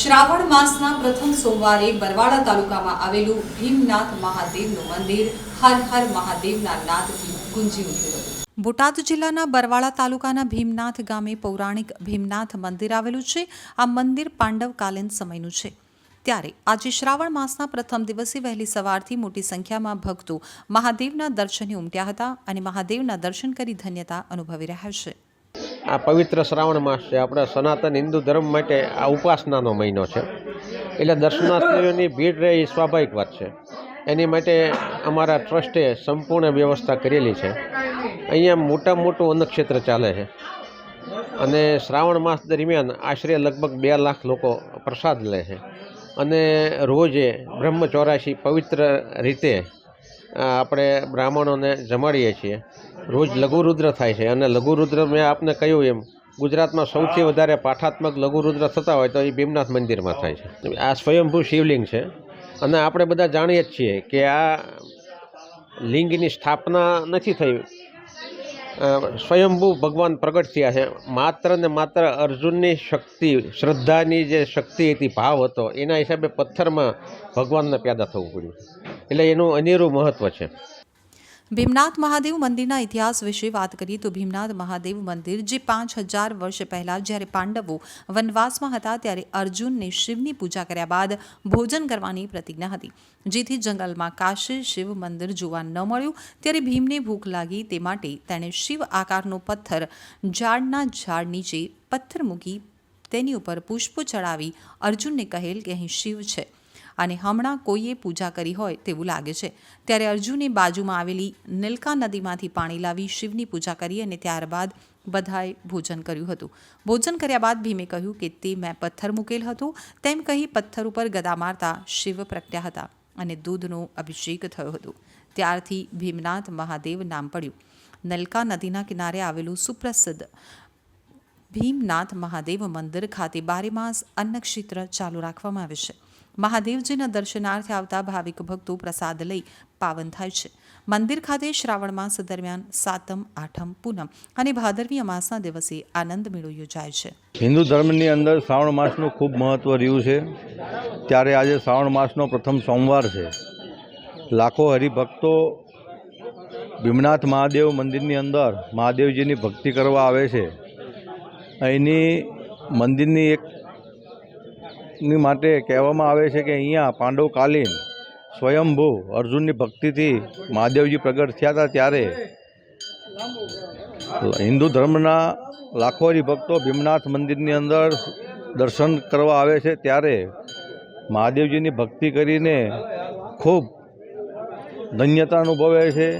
શ્રાવણ માસના પ્રથમ સોમવારે બરવાડા તાલુકામાં આવેલું ભીમનાથ મહાદેવનું મંદિર હર હર મહાદેવના નાદથી ગુંજી ઉઠ્યું બોટાદ જિલ્લાના બરવાળા તાલુકાના ભીમનાથ ગામે પૌરાણિક ભીમનાથ મંદિર આવેલું છે. આ મંદિર પાંડવકાલીન સમયનું છે. ત્યારે આજે શ્રાવણ માસના પ્રથમ દિવસે વહેલી સવારથી મોટી સંખ્યામાં ભક્તો મહાદેવના દર્શને ઉમટ્યા હતા અને મહાદેવના દર્શન કરી ધન્યતા અનુભવી રહ્યા છે. આ પવિત્ર શ્રાવણ માસ છે. આપણા સનાતન હિન્દુ ધર્મ માટે આ ઉપાસનાનો મહિનો છે. એટલે દર્શનાર્થીઓની ભીડ રહે એ સ્વાભાવિક વાત છે. એની માટે અમારા ટ્રસ્ટે સંપૂર્ણ વ્યવસ્થા કરેલી છે. અહીંયા મોટા મોટું અન્નક્ષેત્ર ચાલે છે. અને શ્રાવણ માસ દરમિયાન આશરે લગભગ બે લાખ લોકો પ્રસાદ લે છે. અને રોજે બ્રહ્મ ચોરાશી પવિત્ર રીતે આપણે બ્રાહ્મણોને જમાડીએ છીએ. રોજ લઘુરુદ્ર થાય છે. અને લઘુરુદ્ર મેં આપને કહ્યું એમ, ગુજરાતમાં સૌથી વધારે પાઠાત્મક લઘુરુદ્ર થતા હોય તો એ ભીમનાથ મંદિરમાં થાય છે. આ સ્વયંભૂ શિવલિંગ છે. અને આપણે બધા જાણીએ જ છીએ કે આ લિંગની સ્થાપના નથી થઈ. સ્વયંભૂ ભગવાન પ્રગટ થયા છે. માત્ર ને માત્ર અર્જુનની શક્તિ, શ્રદ્ધાની જે શક્તિ હતી, ભાવ હતો, એના હિસાબે પથ્થરમાં ભગવાનને પેદા થવું પડ્યું. એટલે એનું અનેરું મહત્ત્વ છે. ભીમનાથ મહાદેવ મંદિરના ઇતિહાસ વિશે વાત કરીએ તો ભીમનાથ મહાદેવ મંદિર જે પાંચ હજાર વર્ષ પહેલાં જ્યારે પાંડવો વનવાસમાં હતા ત્યારે અર્જુનને શિવની પૂજા કર્યા બાદ ભોજન કરવાની પ્રતિજ્ઞા હતી. જેથી જંગલમાં કાશી શિવ મંદિર જોવા ન મળ્યું. ત્યારે ભીમને ભૂખ લાગી તે માટે તેણે શિવ આકારનો પથ્થર ઝાડના ઝાડ નીચે પથ્થર મૂકી તેની ઉપર પુષ્પો ચડાવી અર્જુનને કહેલ કે અહીં શિવ છે. અને હમણાં કોઈએ પૂજા કરી હોય તેવું લાગે છે. ત્યારે અર્જુને બાજુમાં આવેલી નીલકા નદીમાંથી પાણી લાવી શિવની પૂજા કરી અને ત્યારબાદ બધાએ ભોજન કર્યું હતું. ભોજન કર્યા બાદ ભીમે કહ્યું કે તે મેં પથ્થર મૂકેલ હતો. તેમ કહી પથ્થર ઉપર ગદા મારતા શિવ પ્રગટ્યા હતા અને દૂધનો અભિષેક થયો હતો. ત્યારથી ભીમનાથ મહાદેવ નામ પડ્યું. નલકા નદીના કિનારે આવેલું સુપ્રસિદ્ધ ભીમનાથ મહાદેવ મંદિર ખાતે બારે માસ અન્નક્ષેત્ર ચાલુ રાખવામાં આવે છે. મહાદેવજીના દર્શનાર્થે આવતા ભાવિક ભક્તો પ્રસાદ લઈ પાવન થાય છે. મંદિર ખાતે શ્રાવણ માસ દરમિયાન સાતમ, આઠમ, પૂનમ અને ભાદરવી અમાસના દિવસે આનંદ મેળો યોજાય છે. હિન્દુ ધર્મની અંદર શ્રાવણ માસનું ખૂબ મહત્ત્વ રહ્યું છે. ત્યારે આજે શ્રાવણ માસનો પ્રથમ સોમવાર છે. લાખો હરિભક્તો ભીમનાથ મહાદેવ મંદિરની અંદર મહાદેવજીની ભક્તિ કરવા આવે છે. અહીંની મંદિરની એક ની માટે કહેવામાં આવે છે કે અહીંયા પાંડવકાલીન સ્વયંભૂ અર્જુનની ભક્તિથી મહાદેવજી પ્રગટ થયા હતા ત્યારે. હિન્દુ ધર્મના લાખો ભક્તો ભીમનાથ મંદિરની અંદર દર્શન કરવા આવે છે ત્યારે મહાદેવજીની ભક્તિ કરીને ખૂબ ધન્યતા અનુભવે છે.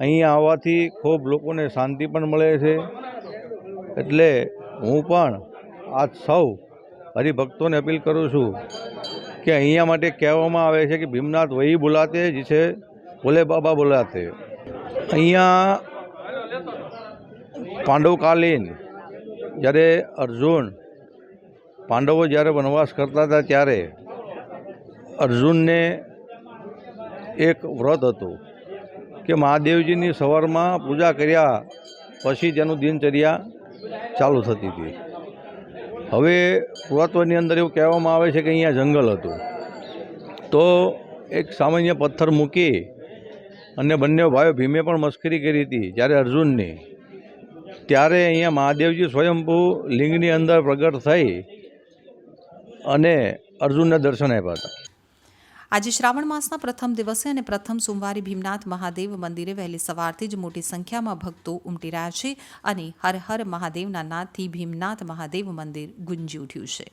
અહીંયા આવવાથી ખૂબ લોકોને શાંતિ પણ મળે છે. એટલે હું પણ આજ સૌ હરિભક્તોને અપીલ કરું છું કે અહીંયા માટે કહેવામાં આવે છે કે ભીમનાથ વહી બોલાતે જીસે ભોલે બાબા બોલાતે. અહીંયા પાંડવકાલીન જ્યારે અર્જુન પાંડવો જ્યારે વનવાસ કરતા હતા ત્યારે અર્જુનને એક વ્રત હતું કે મહાદેવજીની સવારમાં પૂજા કર્યા, પછી તેનું દિનચર્યા ચાલુ થતી હતી. હવે પુરાતત્વની અંદર એવું કહેવામાં આવે છે કે અહીંયા જંગલ હતું. તો એક સામાન્ય પથ્થર મૂકી અને બંને ભાઈઓ ભીમે પણ મસ્કરી કરી હતી જ્યારે અર્જુનની. ત્યારે અહીંયા મહાદેવજી સ્વયંભૂ લિંગની અંદર પ્રગટ થઈ અને અર્જુનને દર્શન આપ્યા હતા. આજે શ્રાવણ માસના પ્રથમ દિવસે અને પ્રથમ સોમવારે ભીમનાથ મહાદેવ મંદિરે વહેલી સવારથી જ મોટી સંખ્યામાં ભક્તો ઉમટી રહ્યા છે અને હર હર મહાદેવના નાદથી ભીમનાથ મહાદેવ મંદિર ગુંજી ઉઠ્યું છે.